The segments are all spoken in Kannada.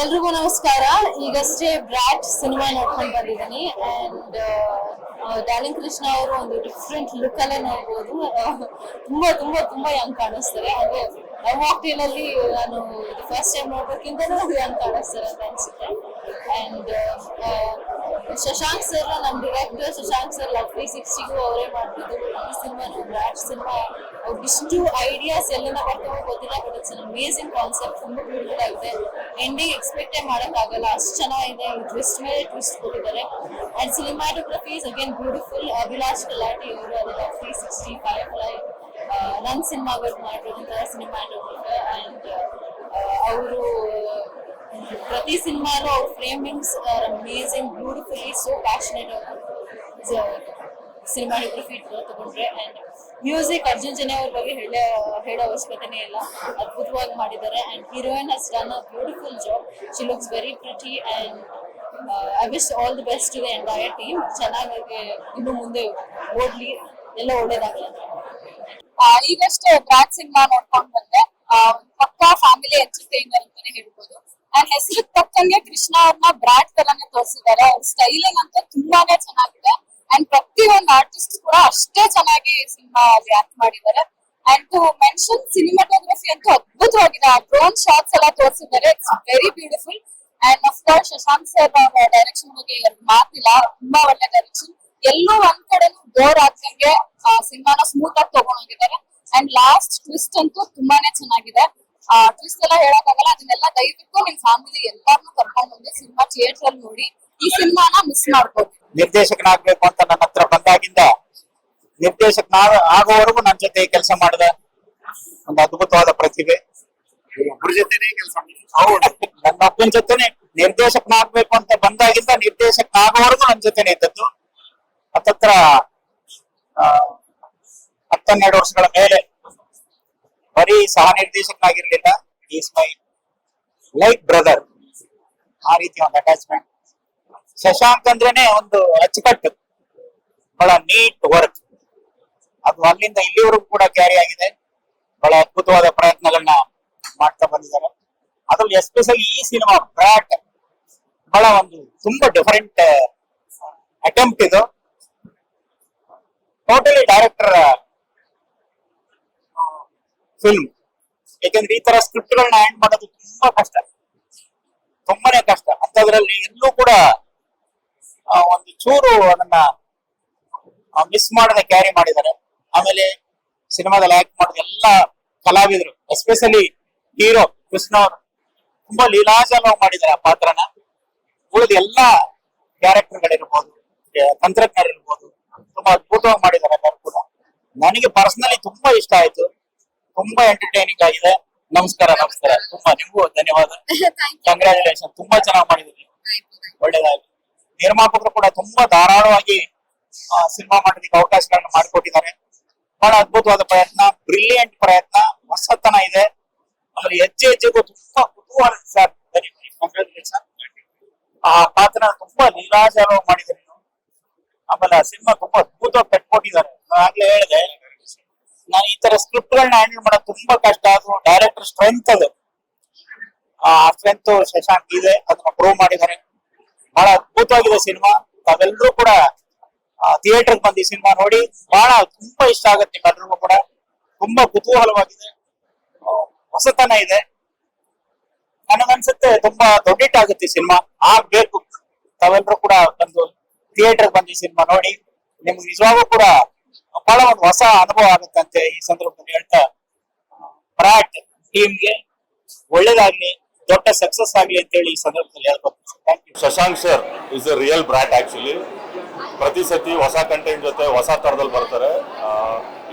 ಎಲ್ರಿಗೂ ನಮಸ್ಕಾರ. ಈಗಷ್ಟೇ ಬ್ರಾಟ್ ಸಿನಿಮಾ ನೋಡ್ಕೊಂಡು ಬಂದಿದ್ದೀನಿ. ಅಂಡ್ ಡ್ಯಾಲಿಂಗ್ ಕೃಷ್ಣ ಅವರು ಒಂದು ಡಿಫ್ರೆಂಟ್ ಲುಕ್ ಅಲ್ಲೇ ನೋಡ್ಬೋದು. ತುಂಬಾ ತುಂಬಾ ತುಂಬಾ ಯಂಗ್ ಕಾಣಿಸ್ತಾರೆ. ಅಂದ್ರೆ ಲವ್ ಮಾಕ್ಟೇಲ್ ಅಲ್ಲಿ ನಾನು ಫಸ್ಟ್ ಟೈಮ್ ನೋಡೋಕ್ಕಿಂತಲೂ ಯಂಗ್ ಕಾಣಿಸ್ತಾರೆ ಅಂತ ಅನ್ಸುತ್ತೆ. ಅಂಡ್ ಶಶಾಂಕ್ ಸರ್ ನಮ್ಮ director Shashank sir love three ಸಿಕ್ಸ್ಟಿಗೂ ಅವರೇ ಮಾಡ್ತಿದ್ದರು ಈ ಸಿನಿಮಾ ಬ್ರಾಟ್ ಸಿನಿಮಾ ಅವ್ರಿಗೆ ಇಷ್ಟು ಐಡಿಯಾಸ್ ಎಲ್ಲಿಂದ ಬರ್ತವೋ ಗೊತ್ತಿಲ್ಲ ಬಟ್ ಇಟ್ಸ್ ಅಮೇಸಿಂಗ್ ಕಾನ್ಸೆಪ್ಟ್ ತುಂಬ ಬ್ಯೂಟಿಫುಲ್ ಆಗಿದೆ. ಎಂಡಿಂಗ್ ಎಕ್ಸ್ಪೆಕ್ಟೇ ಮಾಡೋಕ್ಕಾಗಲ್ಲ. ಅಷ್ಟು ಚೆನ್ನಾಗಿದೆ. ಟ್ವಿಸ್ಟ್ ಮೇಲೆ ಟ್ವಿಸ್ಟ್ ಕೊಟ್ಟಿದ್ದಾರೆ. And cinematography is again beautiful Abhilash Kalati ಅವರು ಅದೆಲ್ಲ ತ್ರೀ ಸಿಕ್ಸ್ಟಿ ಫೈವ್ ಫ್ಲೈ ನನ್ನ ಸಿನಿಮಾಗಳು ಮಾಡಿರೋಂಥ ಸಿನಿಮಾಟೋಗ್ರಫರ್ ಆ್ಯಂಡ್ ಅವರು ಪ್ರತಿ ಸಿನಿಮಾನು ಅವ್ರ framings amazing beautifully so passionate ಅವರು ಸಿನಿಮಾಟೋಗ್ರಫಿ ತಗೊಂಡ್ರೆ. ಅಂಡ್ ಮ್ಯೂಸಿಕ್ ಅರ್ಜುನ್ ಜನೆ ಅವ್ರ ಬಗ್ಗೆ ಹೇಳೋ ಹೇಳೋ ಅವಶ್ಯಕತೆನೇ ಇಲ್ಲ. ಅದ್ಭುತವಾಗಿ ಮಾಡಿದ್ದಾರೆ. And heroine has done a beautiful job she looks very pretty and I wish all the best to the entire team ಚೆನ್ನಾಗಿ ಇನ್ನು ಮುಂದೆ ಓಡ್ಲಿ. ಎಲ್ಲ ಒಳ್ಳೇದಾಗಲಿ ಈಗಷ್ಟೇ ಡ್ರಾಕ್ ಸಿನಿಮಾ ನೋಡ್ಕೊಂಡು ಬಂದೆ. ಪಕ್ಕಾ ಫ್ಯಾಮಿಲಿ ಎಂಟರ್ಟೈನರ್ ಅಂತಾನೆ ಹೇಳ್ಬೋದು. ಅಂಡ್ ಹೆಸರು ತಕ್ಕಂಗೆ ಕೃಷ್ಣ ಅವ್ರನ್ನ ಬ್ರಾಡ್ ತರಾನೇ ತೋರಿಸಿದ್ದಾರೆ. ಅವ್ರ ಸ್ಟೈಲಿಂಗ್ ಅಂತ ತುಂಬಾನೇ ಚೆನ್ನಾಗಿದೆ. ಅಂಡ್ ಪ್ರತಿ ಒಂದು ಆರ್ಟಿಸ್ಟ್ ಕೂಡ ಅಷ್ಟೇ ಚೆನ್ನಾಗಿ ಸಿನಿಮಾ ಆಕ್ಟ್ ಮಾಡಿದ್ದಾರೆ. ಅಂಡ್ ಟು ಮೆನ್ಷನ್ ಸಿನಿಮಾಟೋಗ್ರಫಿ ಅಂತೂ ಅದ್ಭುತವಾಗಿದೆ. ಆ ಡ್ರೋನ್ ಶಾಟ್ಸ್ ಎಲ್ಲ ತೋರಿಸಿದ್ದಾರೆ. It's very beautiful and of course Shashank sir ಅವರ ಡೈರೆಕ್ಷನ್ ಬಗ್ಗೆ ಎರಡು ಮಾತಿಲ್ಲ. ತುಂಬಾ ಒಳ್ಳೆ ಡೈರೆಕ್ಷನ್ ಎಲ್ಲೂ ಒಂದ್ ಕಡೆ ಬೋರ್ ಆಗ್ದಂಗೆ ಸಿನಿಮಾನ ಸ್ಮೂತ್ ಆಗಿ ತಗೊಂಡೋಗಿದ್ದಾರೆ ಅಂಡ್ ಲಾಸ್ಟ್ ಟ್ವಿಸ್ಟ್ ಅಂತೂ ತುಂಬಾನೇ ಚೆನ್ನಾಗಿದೆ. ಟ್ವಿಸ್ಟ್ ಎಲ್ಲ ಹೇಳಕ್ಕಾಗಲ್ಲ. ಅದನ್ನೆಲ್ಲ ದಯವಿಟ್ಟು ನಿಮ್ ಫ್ಯಾಮಿಲಿ ಎಲ್ಲಾರ್ನು ಕರ್ಕೊಂಡ್ ಬಂದು ಸಿನಿಮಾ ಥಿಯೇಟರ್ ಅಲ್ಲಿ ನೋಡಿ. ಈ ಸಿನಿಮಾನ ಮಿಸ್ ಮಾಡ್ಬೋದು. ನಿರ್ದೇಶಕನಾಗ್ಬೇಕು ಅಂತ ನನ್ನ ಹತ್ರ ಬಂದಾಗಿಂದ ನಿರ್ದೇಶಕನ ಆಗೋವರೆಗೂ ನನ್ನ ಜೊತೆ ಕೆಲಸ ಮಾಡಿದ ಒಂದು ಅದ್ಭುತವಾದ ಪ್ರತಿಭೆ. ಒಬ್ಬರ ಜೊತೆನೇ ಕೆಲಸ ಹೌದು. ನನ್ನ ಒಬ್ಬನ ಜೊತೆನೆ. ನಿರ್ದೇಶಕನಾಗ್ಬೇಕು ಅಂತ ಬಂದಾಗಿಂದ ನಿರ್ದೇಶಕನಾಗೋವರೆಗೂ ನನ್ನ ಜೊತೆನೆ ಇದ್ದದ್ದು. ಹತ್ತತ್ರ ಆ, ಹತ್ತನ್ನೆರಡು ವರ್ಷಗಳ ಮೇಲೆ ಬರೀ ಸಹ ನಿರ್ದೇಶಕನಾಗಿರ್ಲಿಲ್ಲ ಈಸ್ ಮೈ ಲೈಕ್ ಬ್ರದರ್ ಆ ರೀತಿ ಒಂದು ಅಟ್ಯಾಚ್ಮೆಂಟ್ ಶಶಾಂಕ್ ಅಂದ್ರೇನೆ ಒಂದು ಅಚ್ಚುಕಟ್ಟು, ಬಹಳ ನೀಟ್ ವರ್ಕ್ ಅದು ಅಲ್ಲಿಂದ ಇಲ್ಲಿವರೆಗೂ ಕೂಡ ಕ್ಯಾರಿ ಆಗಿದೆ. ಬಹಳ ಅದ್ಭುತವಾದ ಪ್ರಯತ್ನಗಳನ್ನ ಮಾಡ್ತಾ ಬಂದಿದ್ದಾರೆ. ಅದ್ರಲ್ಲಿ ಎಸ್ಪೆಷಲಿ ಈ ಸಿನಿಮಾ ಬ್ರಾಟ್ ಬಹಳ ಒಂದು ತುಂಬಾ ಡಿಫರೆಂಟ್ ಅಟೆಂಪ್ಟ್ ಇದು. ಟೋಟಲಿ ಡೈರೆಕ್ಟರ್ ಫಿಲ್ಮ್ ಯಾಕಂದ್ರೆ ಈ ತರ ಸ್ಕ್ರಿಪ್ಟ್ ಗಳನ್ನ ಹ್ಯಾಂಡ್ ಮಾಡೋದು ತುಂಬಾ ಕಷ್ಟ. ತುಂಬಾನೇ ಕಷ್ಟ. ಅಂತದ್ರಲ್ಲಿ ಎಲ್ಲೂ ಕೂಡ ಒಂದು ಚೂರು ಅದನ್ನ ಮಿಸ್ ಮಾಡದೆ ಕ್ಯಾರಿ ಮಾಡಿದ್ದಾರೆ. ಆಮೇಲೆ ಸಿನಿಮಾದಲ್ಲಿ ಆಕ್ಟ್ ಮಾಡಿದ ಎಲ್ಲ ಕಲಾವಿದರು ಎಸ್ಪೆಷಲಿ ಹೀರೋ ಕೃಷ್ಣ ಅವರು, ತುಂಬಾ ಲೀಲಾಜಾಲ ಮಾಡಿದ್ದಾರೆ ಆ ಪಾತ್ರನ. ಉಳಿದ ಎಲ್ಲ ಕ್ಯಾರೆಕ್ಟರ್ಗಳಿರ್ಬೋದು ತಂತ್ರಜ್ಞರಿರ್ಬೋದು, ತುಂಬಾ ಅದ್ಭುತವಾಗಿ ಮಾಡಿದ್ದಾರೆ ಎಲ್ಲರೂ ಕೂಡ. ನನಗೆ ಪರ್ಸನಲಿ ತುಂಬಾ ಇಷ್ಟ ಆಯ್ತು. ತುಂಬಾ ಎಂಟರ್ಟೈನಿಂಗ್ ಆಗಿದೆ. ನಮಸ್ಕಾರ ನಮಸ್ಕಾರ. ತುಂಬಾ ನಿಮಗೂ ಧನ್ಯವಾದ. ಕಂಗ್ರಾಚುಲೇಷನ್ ತುಂಬಾ ಚೆನ್ನಾಗಿ ಮಾಡಿದ್ರಿ ಒಳ್ಳೇದಾಗಿ ನಿರ್ಮಾಪಕರು ಕೂಡ ತುಂಬಾ ಧಾರಾಳವಾಗಿ ಸಿನಿಮಾ ಮಾಡೋದಕ್ಕೆ ಅವಕಾಶಗಳನ್ನ ಮಾಡಿಕೊಟ್ಟಿದ್ದಾರೆ. ಬಹಳ ಅದ್ಭುತವಾದ ಪ್ರಯತ್ನ ಬ್ರಿಲಿಯಂಟ್ ಪ್ರಯತ್ನ ಹೊಸತನ ಇದೆ. ಆಮೇಲೆ ಹೆಜ್ಜೆ ಹೆಜ್ಜೆಗೂ ತುಂಬಾ ಕುತೂಹಲ ಸರ್. ಕಂಗ್ರಾಚುಲೇಷನ್ ಆ ಪಾತ್ರ ತುಂಬಾ ಲೀಲಾಚಾರ ಮಾಡಿದ್ದಾರೆ ನೀವು ಆಮೇಲೆ ಆ ಸಿನಿಮಾ ತುಂಬಾ ಅದ್ಭುತವಾಗಿ ಕಟ್ಕೊಟ್ಟಿದ್ದಾರೆ ನಾನು ಆಗ್ಲೇ ಹೇಳಿದೆ ನಾನು ಈ ತರ ಸ್ಕ್ರಿಪ್ಟ್ ಗಳನ್ನ ಹ್ಯಾಂಡಲ್ ಮಾಡೋದು ತುಂಬಾ ಕಷ್ಟ ಅದು ಡೈರೆಕ್ಟರ್ ಸ್ಟ್ರೆಂತ್ ಅದು. ಆ ಸ್ಟ್ರೆಂತ್ ಶಶಾಂಕ್ ಇದೆ ಅದನ್ನ ಪ್ರೂವ್ ಮಾಡಿದ್ದಾರೆ. ಬಹಳ ಅದ್ಭುತವಾಗಿದೆ ಸಿನಿಮಾ. ತಾವೆಲ್ಲರೂ ಕೂಡ ಥಿಯೇಟರ್ ಬಂದು ಈ ಸಿನಿಮಾ ನೋಡಿ, ಬಹಳ ತುಂಬಾ ಇಷ್ಟ ಆಗುತ್ತೆ ನಿಮ್ಮೆಲ್ಲರಿಗೂ ಕೂಡ. ತುಂಬಾ ಕುತೂಹಲವಾಗಿದೆ. ಹೊಸತನ ಇದೆ. ನನಗನ್ಸುತ್ತೆ ತುಂಬಾ ದೊಡ್ಡಿಟ್ಟಾಗುತ್ತೆ ಸಿನಿಮಾ. ಆಗ್ಬೇಕು. ತಾವೆಲ್ಲರೂ ಕೂಡ ಬಂದು ಥಿಯೇಟರ್ ಬಂದು ಈ ಸಿನಿಮಾ ನೋಡಿ. ನಿಮ್ಗೆ ನಿಜವಾಗೂ ಕೂಡ ಬಹಳ ಒಂದು ಹೊಸ ಅನುಭವ ಆಗುತ್ತಂತೆ ಈ ಸಂದರ್ಭದಲ್ಲಿ ಹೇಳ್ತಾ ಬ್ರಾಟ್ ಟೀಮ್ಗೆ ಒಳ್ಳೇದಾಗ್ಲಿ, ದೊಡ್ಡ ಸಕ್ಸಸ್ ಆಗ್ಲಿ ಅಂತ ಹೇಳಿ ಈ ಸಂದರ್ಭದಲ್ಲಿ Shashank sir is a real brat actually ಪ್ರತಿ ಸತಿ ಹೊಸ ಕಂಟೆಂಟ್ ಜೊತೆ ಹೊಸ ತರದಲ್ಲಿ ಬರ್ತಾರೆ.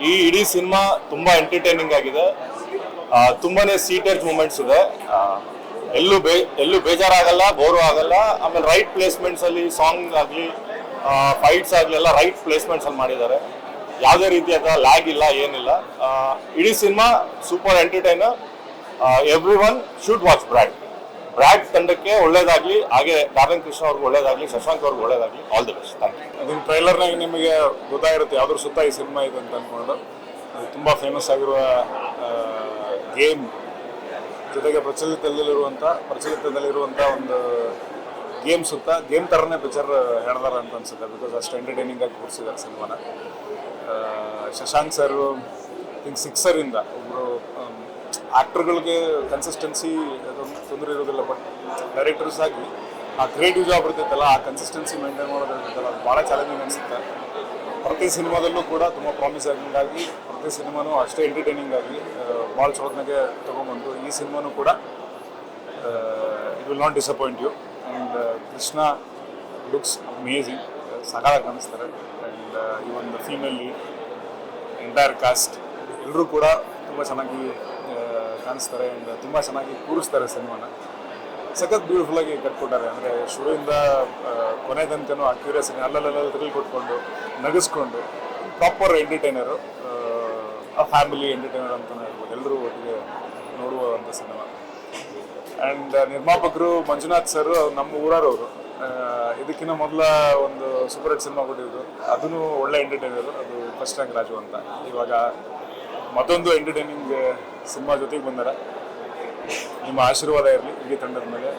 ಈ ಇಡೀ ಸಿನಿಮಾ ತುಂಬಾ ಎಂಟರ್ಟೈನಿಂಗ್ ಆಗಿದೆ. ತುಂಬಾನೇ ಸೀಟೇಜ್ ಮೂಮೆಂಟ್ಸ್ ಇದೆ. ಎಲ್ಲೂ ಬೇ, ಎಲ್ಲೂ ಬೇಜಾರಾಗಲ್ಲ ಬೋರು ಆಗಲ್ಲ. ಆಮೇಲೆ ರೈಟ್ ಪ್ಲೇಸ್ಮೆಂಟ್ಸ್ ಅಲ್ಲಿ ಸಾಂಗ್ ಆಗಲಿ ಫೈಟ್ಸ್ ಆಗಲಿ ಎಲ್ಲ ರೈಟ್ ಪ್ಲೇಸ್ಮೆಂಟ್ಸ್ ಅಲ್ಲಿ ಮಾಡಿದ್ದಾರೆ. ಯಾವುದೇ ರೀತಿಯಾದ ಲ್ಯಾಗ್ ಇಲ್ಲ, ಏನಿಲ್ಲ. ಇಡೀ cinema super entertainer everyone should watch brat brat ತಂಡಕ್ಕೆ ಒಳ್ಳೇದಾಗ್ಲಿ, ಹಾಗೆ ಗಾರ್ಡನ್ ಕೃಷ್ಣ ಅವ್ರಿಗೆ ಒಳ್ಳೇದಾಗ್ಲಿ, ಶಶಾಂಕ್ ಅವ್ರಿಗೆ ಒಳ್ಳೇದಾಗ್ಲಿ all the best thank trailer ನಾಗ ನಿಮಗೆ ಗೊತ್ತಾಗಿರುತ್ತೆ ಯಾವ್ದ್ರ ಸುತ್ತ ಈ ಸಿನಿಮಾ ಇದೆ ಅಂತ ಅನ್ಕೊಂಡು. ಅದು ತುಂಬಾ ಫೇಮಸ್ ಆಗಿರುವ ಗೇಮ್ ಜೊತೆಗೆ ಪ್ರಚಲಿತದಲ್ಲಿರುವಂಥ ಪ್ರಚಲಿತದಲ್ಲಿರುವಂಥ ಒಂದು ಗೇಮ್ ಸುತ್ತ ಗೇಮ್ ಥರನೇ ಪಿಕ್ಚರ್ ಹೇಳ್ದಾರ ಅಂತ ಅನ್ಸುತ್ತೆ ಬಿಕಾಸ್ ಅಷ್ಟು ಎಂಟರ್ಟೈನಿಂಗ್ ಆಗಿ ಕೂರಿಸಿದ್ದಾರೆ ಸಿನಿಮಾನ ಶಶಾಂಕ್ ಸರ್ ಥಿಂಕ್ ಸಿಕ್ಸರಿಂದ ಆ್ಯಕ್ಟರ್ಗಳಿಗೆ ಕನ್ಸಿಸ್ಟೆನ್ಸಿ ತೊಂದರೆ ಇರೋದಿಲ್ಲ ಬಟ್ ಡೈರೆಕ್ಟರ್ಸ್ ಆಗಿ ಆ ಕ್ರಿಯೇಟಿವ್ ಜಾಬ್ ಇರ್ತೈತಲ್ಲ, ಆ ಕನ್ಸಿಸ್ಟೆನ್ಸಿ ಮೇಂಟೈನ್ ಮಾಡೋದಿರ್ತೈತಲ್ಲ ಅದು ಭಾಳ ಚಾಲೆಂಜಿಂಗ್ ಅನಿಸುತ್ತೆ. ಪ್ರತಿ ಸಿನಿಮಾದಲ್ಲೂ ಕೂಡ ತುಂಬ ಪ್ರಾಮಿಸಿಂಗ್ ಆಗಿ ಪ್ರತಿ ಸಿನಿಮಾನು ಅಷ್ಟೇ ಎಂಟರ್ಟೈನಿಂಗ್ ಆಗಿ ಭಾಳ ಚಲೋತ್ನಾಗೆ ತೊಗೊಂಬಂದು ಈ ಸಿನಿಮಾನು ಕೂಡ it will not disappoint you and Krishna looks amazing ಸಕಾಲ ಕಾಣಿಸ್ತಾರೆ. ಆ್ಯಂಡ್ ಈ ಒಂದು ಫೀಮೇಲ್ ಎಂಟೈರ್ ಕಾಸ್ಟ್ ಎಲ್ಲರೂ ಕೂಡ ತುಂಬ ಚೆನ್ನಾಗಿ ಕಾಣಿಸ್ತಾರೆ ಆ್ಯಂಡ್ ತುಂಬ ಚೆನ್ನಾಗಿ ಕೂರಿಸ್ತಾರೆ ಸಿನಿಮಾನ. ಸಖತ್ ಬ್ಯೂಟಿಫುಲ್ ಆಗಿ ಕಟ್ಕೊಟ್ಟಾರೆ. ಅಂದರೆ ಶುರುವಿಂದ ಕೊನೆ ತನಕನೂ ಆ ಕ್ಯೂರಿಯಾಸಿಟಿ ಅಲ್ಲಲ್ಲೆಲ್ಲ ಥ್ರಿಲ್ ಕೊಟ್ಕೊಂಡು, ನಗಿಸ್ಕೊಂಡು ಪ್ರಾಪರ್ ಎಂಟರ್ಟೈನರು ಆ ಫ್ಯಾಮಿಲಿ ಎಂಟರ್ಟೈನರ್ ಅಂತಲೇ ಹೇಳ್ಬೋದು. ಎಲ್ಲರೂ ಒಟ್ಟಿಗೆ ನೋಡುವಂಥ ಸಿನಿಮಾ. ಆ್ಯಂಡ್ ನಿರ್ಮಾಪಕರು ಮಂಜುನಾಥ್ ಸರ್ ನಮ್ಮ ಊರವರು. ಇದಕ್ಕಿಂತ ಮೊದಲ ಒಂದು ಸೂಪರ್ ಹಿಟ್ ಸಿನಿಮಾ ಕೊಟ್ಟಿದ್ರು ಅದನ್ನು ಒಳ್ಳೆ ಎಂಟರ್ಟೈನರು ಅದು ಫಸ್ಟ್ ರ್ಯಾಂಕ್ ರಾಜು ಅಂತ. ಇವಾಗ ಮತ್ತೊಂದು ಎಂಟರ್ಟೈನಿಂಗ್ ಸಿನಿಮಾ ಜೊತೆಗೆ ಬಂದಾರ. ನಿಮ್ಮ ಆಶೀರ್ವಾದ ಇರಲಿ, ಇಡೀ ತಂಡದ ಮೇಲೆ.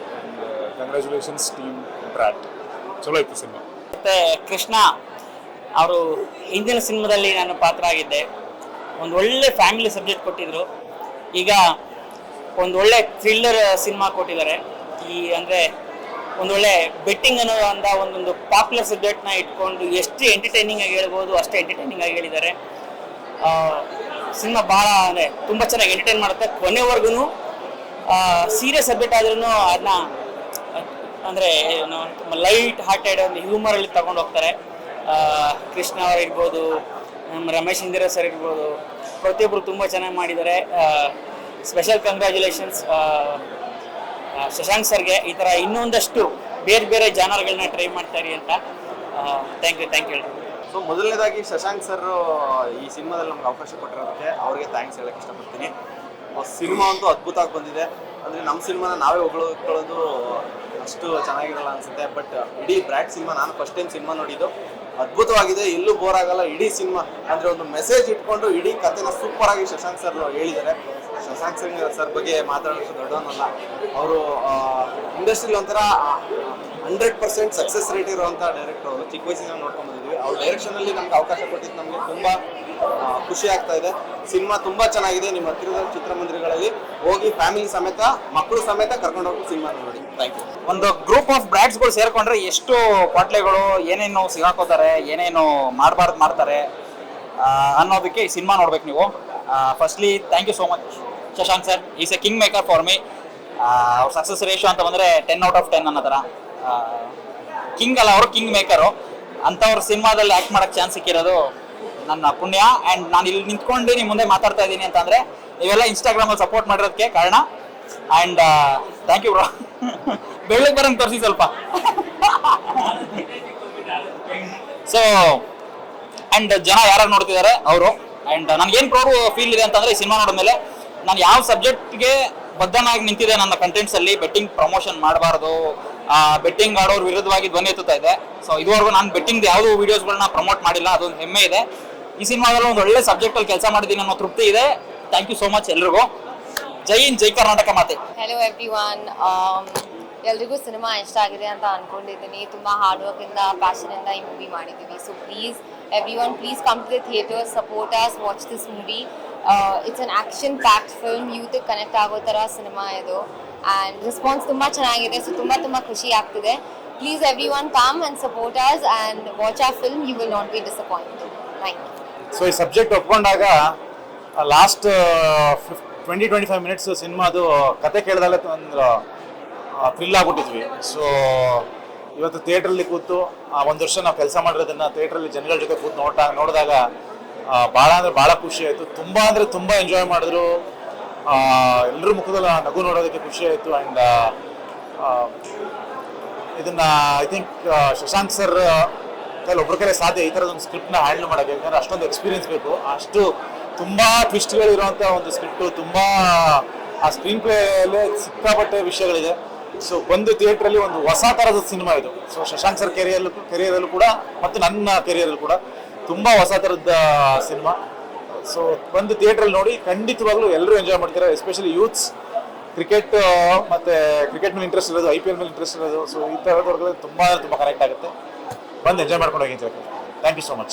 ಕಂಗ್ರ್ಯಾಚುಲೇಷನ್ಸ್ ಟೀಮ್ ಬ್ರಾಟ್ ಚಲೋ ಇತ್ತು ಸಿನಿಮಾ. ಮತ್ತೆ ಕೃಷ್ಣ ಅವರು ಹಿಂದಿನ ಸಿನಿಮಾದಲ್ಲಿ ನಾನು ಪಾತ್ರ ಆಗಿದ್ದೆ ಒಂದು ಒಳ್ಳೆ ಫ್ಯಾಮಿಲಿ ಸಬ್ಜೆಕ್ಟ್ ಕೊಟ್ಟಿದ್ರು. ಈಗ ಒಂದು ಒಳ್ಳೆ ಥ್ರಿಲ್ಲರ್ ಸಿನಿಮಾ ಕೊಟ್ಟಿದ್ದಾರೆ. ಈ ಅಂದರೆ ಒಂದು ಒಳ್ಳೆ ಬೆಟ್ಟಿಂಗ್ ಅನ್ನೋ ಅಂತ ಒಂದೊಂದು ಪಾಪ್ಯುಲರ್ ಸಬ್ಜೆಕ್ಟ್ನ ಇಟ್ಕೊಂಡು ಎಷ್ಟು ಎಂಟರ್ಟೈನಿಂಗ್ ಆಗಿ ಹೇಳ್ಬೋದು, ಅಷ್ಟೇ ಎಂಟರ್ಟೈನಿಂಗ್ ಆಗಿ ಹೇಳಿದ್ದಾರೆ. ಸಿನಿಮಾ ಭಾಳ ಅಂದರೆ ತುಂಬ ಚೆನ್ನಾಗಿ ಎಂಟರ್ಟೈನ್ ಮಾಡುತ್ತೆ. ಕೊನೆವರೆಗೂ ಸೀರಿಯಸ್ ಸಬ್ಜೆಕ್ಟ್ ಆದ್ರೂ ಅದನ್ನ ಅಂದರೆ ಲೈಟ್ ಹಾರ್ಟೆಡ್ ಒಂದು ಹ್ಯೂಮರಲ್ಲಿ ತಗೊಂಡು ಹೋಗ್ತಾರೆ. ಕೃಷ್ಣ ಅವ್ರು ಇರ್ಬೋದು, ನಮ್ಮ ರಮೇಶ್ ಇಂದಿರ ಸರ್ ಇರ್ಬೋದು ಪ್ರತಿಯೊಬ್ಬರು ತುಂಬ ಚೆನ್ನಾಗಿ ಮಾಡಿದ್ದಾರೆ. ಸ್ಪೆಷಲ್ ಕಂಗ್ರ್ಯಾಚುಲೇಷನ್ಸ್ ಶಶಾಂಕ್ ಸರ್ಗೆ. ಈ ಥರ ಇನ್ನೊಂದಷ್ಟು ಬೇರೆ ಬೇರೆ ಜಾನರ್ಗಳನ್ನ ಟ್ರೈ ಮಾಡ್ತಾರೆ ಅಂತ thank you thank you so ಮೊದಲನೇದಾಗಿ ಶಶಾಂಕ್ ಸರ್ ಈ ಸಿನಿಮಾದಲ್ಲಿ ನಮ್ಗೆ ಅವಕಾಶ ಕೊಟ್ಟಿರೋದಕ್ಕೆ ಅವ್ರಿಗೆ ಥ್ಯಾಂಕ್ಸ್ ಹೇಳಕ್ಕೆ ಇಷ್ಟಪಡ್ತೀನಿ. ಸಿನಿಮಾ ಅಂತೂ ಅದ್ಭುತ ಆಗಿ ಬಂದಿದೆ. ಅಂದರೆ ನಮ್ಮ ಸಿನಿಮಾನ ನಾವೇ ಹೊಗಳೋದು ಅಷ್ಟು ಚೆನ್ನಾಗಿರಲ್ಲ ಅನ್ಸುತ್ತೆ. ಬಟ್ ಇಡೀ ಬ್ರ್ಯಾಕ್ ಸಿನಿಮಾ, ನಾನು ಫಸ್ಟ್ ಟೈಮ್ ಸಿನಿಮಾ ನೋಡಿದ್ದು. ಅದ್ಭುತವಾಗಿದೆ. ಇಲ್ಲೂ ಬೋರ್ ಆಗಲ್ಲ. ಇಡೀ ಸಿನಿಮಾ, ಅಂದರೆ ಒಂದು ಮೆಸೇಜ್ ಇಟ್ಕೊಂಡು ಇಡೀ ಕಥೆನ ಸೂಪರ್ ಆಗಿ ಶಶಾಂಕ್ ಸರ್ ಹೇಳಿದ್ದಾರೆ. ಶಶಾಂಕ್ ಸಿಂಗ್ ಸರ್ ಬಗ್ಗೆ ಮಾತಾಡೋಷ್ಟು ದೊಡ್ಡವನಲ್ಲ. ಅವರು ಇಂಡಸ್ಟ್ರಿಲಿ ಒಂಥರ ಹಂಡ್ರೆಡ್ ಪರ್ಸೆಂಟ್ ಸಕ್ಸಸ್ ರೇಟ್ ಇರುವಂಥ ಡೈರೆಕ್ಟರ್ ಅವರು. ಚಿಕ್ಕ ವಯಸ್ಸಿನ ನೋಡ್ಕೊಂಡು ಬಂದಿದ್ವಿ ಅವ್ರ ಡೈರೆಕ್ಷನಲ್ಲಿ ನಮ್ಗೆ ಅವಕಾಶ ಕೊಟ್ಟಿದ್ದು ನಮಗೆ ತುಂಬ ಖುಷಿ ಆಗ್ತಾ ಇದೆ. ಸಿನಿಮಾ ತುಂಬ ಚೆನ್ನಾಗಿದೆ. ನಿಮ್ಮ ಹತ್ತಿರದ ಚಿತ್ರಮಂದಿರಗಳಲ್ಲಿ ಹೋಗಿ ಫ್ಯಾಮಿಲಿ ಸಮೇತ, ಮಕ್ಕಳು ಸಮೇತ ಕರ್ಕೊಂಡು ಹೋಗಿ ಸಿನಿಮಾ ನೋಡಿ. ಥ್ಯಾಂಕ್ ಯು ಒಂದು ಗ್ರೂಪ್ ಆಫ್ ಬ್ರ್ಯಾಟ್ಸ್ಗಳು ಸೇರ್ಕೊಂಡ್ರೆ ಎಷ್ಟು ಪಾಟ್ಲೆಗಳು ಏನೇನು ಸಿಗಾಕೋತಾರೆ, ಏನೇನು ಮಾಡಬಾರ್ದು ಮಾಡ್ತಾರೆ ಅನ್ನೋದಕ್ಕೆ ಈ ಸಿನಿಮಾ ನೋಡ್ಬೇಕು ನೀವು. Firstly thank you so much Shashank sir is a kingmaker for me ಅವ್ರ ಸಕ್ಸಸ್ ರೇಷಿಯೋ ಅಂತ ಬಂದರೆ ಟೆನ್ ಔಟ್ ಆಫ್ ಟೆನ್ ಅನ್ನೋ ಥರ. ಕಿಂಗ್ ಅಲ್ಲ ಅವರು ಕಿಂಗ್ ಮೇಕರು ಅಂಥವ್ರ ಸಿನಿಮಾದಲ್ಲಿ ಆ್ಯಕ್ಟ್ ಮಾಡೋಕ್ಕೆ ಚಾನ್ಸ್ ಸಿಕ್ಕಿರೋದು ನನ್ನ ಪುಣ್ಯ. ಆ್ಯಂಡ್ ನಾನು ಇಲ್ಲಿ ನಿಂತ್ಕೊಂಡು ನಿಮ್ಮ ಮುಂದೆ ಮಾತಾಡ್ತಾ ಇದ್ದೀನಿ ಅಂತಂದರೆ, ನೀವೆಲ್ಲ ಇನ್ಸ್ಟಾಗ್ರಾಮಲ್ಲಿ ಸಪೋರ್ಟ್ ಮಾಡಿರೋದಕ್ಕೆ ಕಾರಣ. ಆ್ಯಂಡ್ ಥ್ಯಾಂಕ್ ಯು ಬ್ರೋ ಬೆಳ್ಳಗೆ ಬರಂಗೆ ತೋರಿಸಿ ಸ್ವಲ್ಪ. ಸೊ ಆ್ಯಂಡ್ ಜನ ಯಾರು ನೋಡ್ತಿದ್ದಾರೆ ಅವರು. ಆ್ಯಂಡ್ ನನಗೇನು ಪ್ರೌಡ್ ಫೀಲ್ ಇದೆ ಅಂತಂದರೆ ಈ ಸಿನಿಮಾ ನೋಡಿದ್ಮೇಲೆ ನಾನು ಯಾವ ಸಬ್ಜೆಕ್ಟ್ಗೆ ಬದ್ಧನಾಗಿ ನಿಂತಿದೆ ನನ್ನ ಕಂಟೆಂಟ್ಸಲ್ಲಿ ಬೆಟ್ಟಿಂಗ್ ಪ್ರಮೋಷನ್ ಮಾಡಬಾರ್ದು ಬೆಟ್ಟಿಂಗ್ ಆಡೋರ್ ವಿರುದ್ಧವಾಗಿ ಧ್ವನಿ ಎತ್ತುತ್ತಾ ಇದೆ. ಸೊ ಇದುವರೆಗೂ ನಾನು ಬೆಟ್ಟಿಂಗ್ ಯಾವುದೂ ವಿಡಿಯೋಸ್ಗಳನ್ನ ಪ್ರಮೋಟ್ ಮಾಡಿಲ್ಲ, ಅದೊಂದು ಹೆಮ್ಮೆ ಇದೆ. ಈ ಸಿನಿಮಾದಲ್ಲಿ ಒಂದು ಒಳ್ಳೆ ಸಬ್ಜೆಕ್ಟ್ ಅಲ್ಲಿ ಕೆಲಸ ಮಾಡಿದ್ದೀನಿ ಅನ್ನೋ ತೃಪ್ತಿ ಇದೆ. ಥ್ಯಾಂಕ್ ಯು ಸೋ ಮಚ್ ಎಲ್ರಿಗೂ. ಜೈ ಇನ್ ಜೈ ಕರ್ನಾಟಕ ಮಾತೆ. ಹೆಲೋ ಎವ್ರಿ ಒನ್ ಎಲ್ರಿಗೂ ಸಿನಿಮಾ ಇಷ್ಟ ಆಗಿದೆ ಅಂತ ಅನ್ಕೊಂಡಿದ್ದೀನಿ. ತುಂಬ ಹಾರ್ಡ್ ವರ್ಕಿಂದ ಪ್ಯಾಷನಿಂದ ಈ ಮೂವಿ ಮಾಡಿದ್ದೀವಿ so please everyone please come to the theatre support us watch this movie it's an action packed film youth connect ಆಗೋ ಥರ ಸಿನಿಮಾ ಇದು. ಆ್ಯಂಡ್ ರೆಸ್ಪಾನ್ಸ್ ತುಂಬ ಚೆನ್ನಾಗಿದೆ ಸೊ ತುಂಬ ತುಂಬ ಖುಷಿ ಆಗ್ತಿದೆ. Please everyone come and support us and watch a film you will not be disappointed thank you so ಈ subject ಒಪ್ಕೊಂಡಾಗ last twenty twenty five minutes ಸಿನಿಮಾದು ಕತೆ ಕೇಳಿದಾಗ ಒಂದು ಥ್ರಿಲ್ ಆಗ್ಬಿಟ್ಟಿದ್ವಿ. ಸೊ ಇವತ್ತು ಥಿಯೇಟ್ರಲ್ಲಿ ಕೂತು, ಆ ಒಂದು ವರ್ಷ ನಾವು ಕೆಲಸ ಮಾಡಿರೋದನ್ನ ಥಿಯೇಟ್ರಲ್ಲಿ ಜನಗಳ ಜೊತೆ ಕೂತು ನೋಡ್ತಾ, ನೋಡಿದಾಗ ಭಾಳ ಅಂದರೆ ಭಾಳ ಖುಷಿ ಆಯಿತು. ತುಂಬ ಅಂದರೆ ತುಂಬ ಎಂಜಾಯ್ ಮಾಡಿದ್ರು. ಎಲ್ಲರ ಮುಖದಲ್ಲಿ ನಗು ನೋಡೋದಕ್ಕೆ ಖುಷಿ ಆಯಿತು. ಆ್ಯಂಡ್ ಇದನ್ನ ಐ ಥಿಂಕ್ ಶಶಾಂಕ್ ಸರ್ ಕೈಲಿ ಒಬ್ಬರ ಕೈಲೇ ಸಾಧ್ಯ ಈ ಥರದ ಒಂದು ಸ್ಕ್ರಿಪ್ಟ್ನ ಹ್ಯಾಂಡಲ್ ಮಾಡೋಕ್ಕೆ. ಯಾಕಂದರೆ ಅಷ್ಟೊಂದು ಎಕ್ಸ್ಪೀರಿಯನ್ಸ್ ಬೇಕು. ಅಷ್ಟು ತುಂಬ ಟ್ವಿಸ್ಟ್ಗಳಿರುವಂಥ ಒಂದು ಸ್ಕ್ರಿಪ್ಟು ತುಂಬ, ಆ ಸ್ಕ್ರೀನ್ ಪ್ಲೇಯಲ್ಲೇ ಸಿಕ್ಕಾಪಟ್ಟೆ ವಿಷಯಗಳಿದೆ. ಸೊ ಒಂದು ಥಿಯೇಟ್ರಲ್ಲಿ ಒಂದು ಹೊಸ ಥರದ ಸಿನಿಮಾ ಇದು. ಸೊ ಶಶಾಂಕ್ ಸರ್ ಕೆರಿಯರ್ ಕೆರಿಯರಲ್ಲೂ ಕೂಡ, ಮತ್ತು ನನ್ನ ಕೆರಿಯರಲ್ಲೂ ಕೂಡ ತುಂಬ ಹೊಸ ಥರದ ಸಿನಿಮಾ ಸೊ ಬಂದು ಥಿಯೇಟ್ರಲ್ಲಿ ನೋಡಿ, ಖಂಡಿತವಾಗ್ಲೂ ಎಲ್ಲರೂ ಎಂಜಾಯ್ ಮಾಡ್ತಾರೆ ಎಸ್ಪೆಷಲಿ ಯೂತ್ಸ್ ಕ್ರಿಕೆಟ್ ಮತ್ತೆ ಕ್ರಿಕೆಟ್ ಮೇಲೆ ಇಂಟ್ರೆಸ್ಟ್ ಇರೋದು ಐ ಪಿ ಎಲ್ ಮೇಲೆ ಇಂಟ್ರೆಸ್ಟ್ ಇರೋದು. ಸೊ ಈ ಥರದವ್ರಿಗೆ ತುಂಬ ತುಂಬ ಕನೆಕ್ಟ್ ಆಗುತ್ತೆ. ಬಂದು ಎಂಜಾಯ್ ಮಾಡ್ಕೊಂಡು ಹೋಗಿ ಅಂತ ಥ್ಯಾಂಕ್ ಯು ಸೊ ಮಚ್